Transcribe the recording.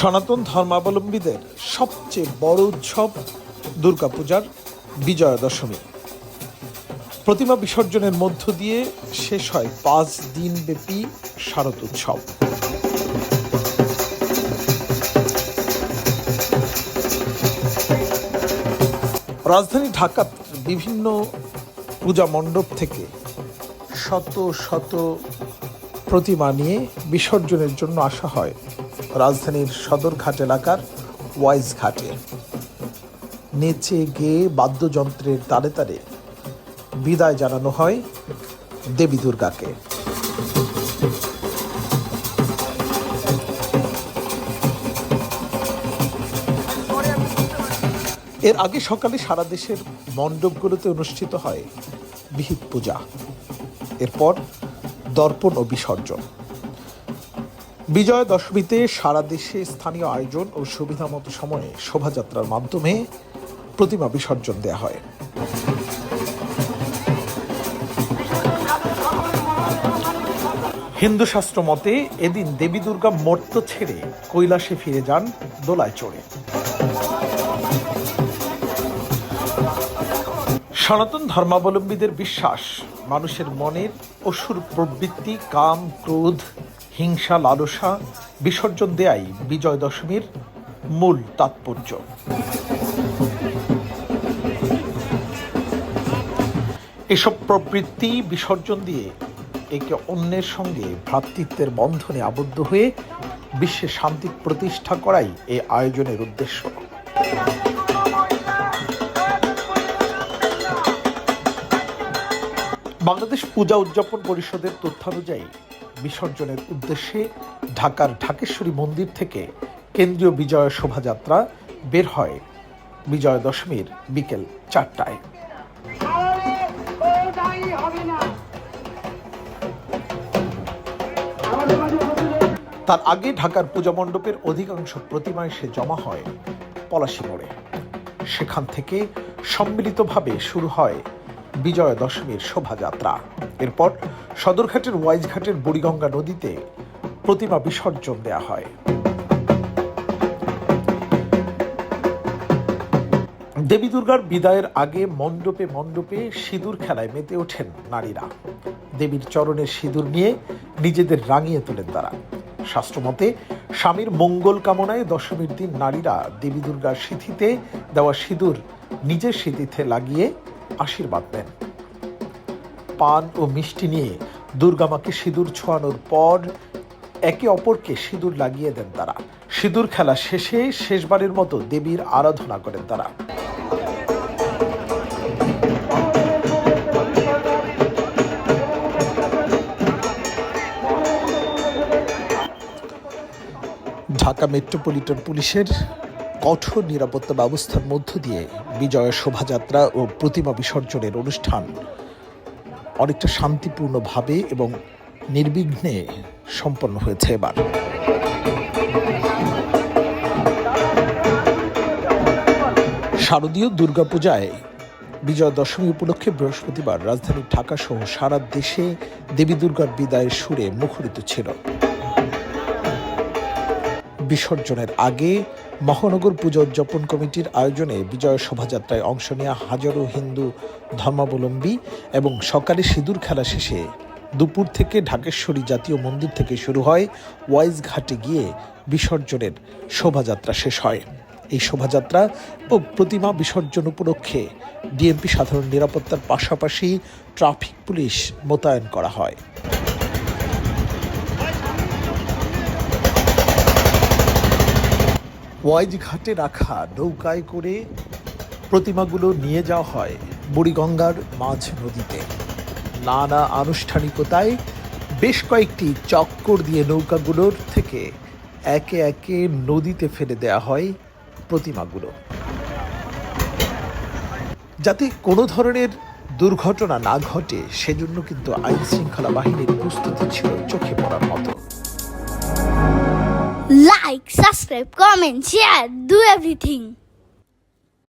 সনাতন ধর্মাবলম্বীদের সবচেয়ে বড় উৎসব দুর্গাপূজার বিজয়া দশমী প্রতিমা বিসর্জনের মধ্য দিয়ে শেষ হয় পাঁচ দিনব্যাপী শারদ উৎসব। রাজধানী ঢাকার বিভিন্ন পূজা মণ্ডপ থেকে শত শত প্রতিমা নিয়ে বিসর্জনের জন্য আসা হয় রাজধানীর সদরঘাট এলাকার ওয়াইজ ঘাটে নেচে গেয়ে বাদ্যযন্ত্রের তারে তারে বিদায় জানানো হয় দেবী দুর্গাকে। এর আগে সকালে সারা দেশের মণ্ডপগুলোতে অনুষ্ঠিত হয় বিহিত পূজা। এরপর দর্পণ ও বিসর্জন। বিজয়া দশমীতে সারা দেশে স্থানীয় আয়োজন ও সুবিধা মতো সময়ে শোভাযাত্রার মাধ্যমে প্রতিমা বিসর্জন দেওয়া হয়। হিন্দু শাস্ত্র মতে, এদিন দেবী দুর্গা মর্ত ছেড়ে কৈলাসে ফিরে যান দোলায় চড়ে সনাতন ধর্মাবলম্বীদের বিশ্বাস, মানুষের মনের অসুর প্রবৃত্তি, কাম, ক্রোধ হিংসা, লালসা, বিসর্জন দেয়াই বিজয় দশমীর মূল তাৎপর্য। এসব প্রবৃত্তি, বিসর্জন দিয়ে একে অন্যের সঙ্গে ভ্রাতৃত্বের বন্ধনে আবদ্ধ হয়ে বিশ্বে শান্তি প্রতিষ্ঠা করাই এই আয়োজনের উদ্দেশ্য। বাংলাদেশ পূজা উদযাপন পরিষদের তথ্যানুযায়ী বিসর্জনের উদ্দেশ্যে ঢাকার ঢাকেশ্বরী মন্দির থেকে কেন্দ্রীয় বিজয় শোভাযাত্রা বের হয় বিজয়া দশমীর বিকেল চারটায়। তার আগে ঢাকার পূজা মণ্ডপের অধিকাংশ প্রতিমা এসে জমা হয় পলাশী মোড়ে। সেখান থেকে সম্মিলিতভাবে শুরু হয় বিজয়া দশমীর শোভাযাত্রা। এরপর সদরঘাটের ওয়াইজঘাটের বুড়িগঙ্গা নদীতে প্রতিমা বিসর্জন দেয়া হয়। দেবী দুর্গার বিদায়ের আগে মণ্ডপে মণ্ডপে সিঁদুর খেলায় মেতে ওঠেন নারীরা। দেবীর চরণের সিঁদুর নিয়ে নিজেদের রাঙিয়ে তোলেন তারা। শাস্ত্রমতে, স্বামীর মঙ্গল কামনায় দশমীর দিন নারীরা দেবী দুর্গার সিথিতে দেওয়া সিঁদুর নিজের সিঁথিতে লাগিয়ে আশীর্বাদ দেন পান ও মিষ্টি নিয়ে দুর্গামাকে সিঁদুর ছোঁয়ানোর পর একে অপরকে সিঁদুর লাগিয়ে দেন তারা। সিঁদুর খেলা শেষে শেষবারের মতো দেবীর আরাধনা করেন তারা। ঢাকা মেট্রোপলিটন পুলিশের কঠোর নিরাপত্তা ব্যবস্থার মধ্য দিয়ে বিজয় শোভাযাত্রা ও প্রতিমা বিসর্জনের অনুষ্ঠান অনেকটা শান্তিপূর্ণভাবে এবং নির্বিঘ্নে সম্পন্ন হয়েছে এবার। শারদীয় দুর্গাপূজায় বিজয়া দশমী উপলক্ষে বৃহস্পতিবার রাজধানী ঢাকা সহ সারা দেশে দেবী দুর্গার বিদায়ের সুরে মুখরিত ছিল। বিসর্জনের আগে মহানগর পূজা উদযাপন কমিটির আয়োজনে বিজয় শোভাযাত্রায় অংশ নেওয়া হাজারো হিন্দু ধর্মাবলম্বী এবং সকালে সিঁদুর খেলা শেষে দুপুর থেকে ঢাকেশ্বরী জাতীয় মন্দির থেকে শুরু হয় ওয়াইজ ঘাটে গিয়ে বিসর্জনের শোভাযাত্রা শেষ হয়। এই শোভাযাত্রা ও প্রতিমা বিসর্জন উপলক্ষে ডিএমপি সাধারণ নিরাপত্তার পাশাপাশি ট্রাফিক পুলিশ মোতায়েন করা হয়। ওয়াইজ ঘাটে রাখা নৌকায় করে প্রতিমাগুলো নিয়ে যাওয়া হয় বুড়িগঙ্গার মাঝ নদীতে। নানা আনুষ্ঠানিকতায় বেশ কয়েকটি চক্কর দিয়ে নৌকাগুলোর থেকে একে একে নদীতে ফেলে দেওয়া হয় প্রতিমাগুলো। যাতে কোনো ধরনের দুর্ঘটনা না ঘটে, সেজন্য কিন্তু আইন শৃঙ্খলা বাহিনীর প্রস্তুতি ছিল চোখে পড়ার মতো। Like, subscribe, comment, share, do everything.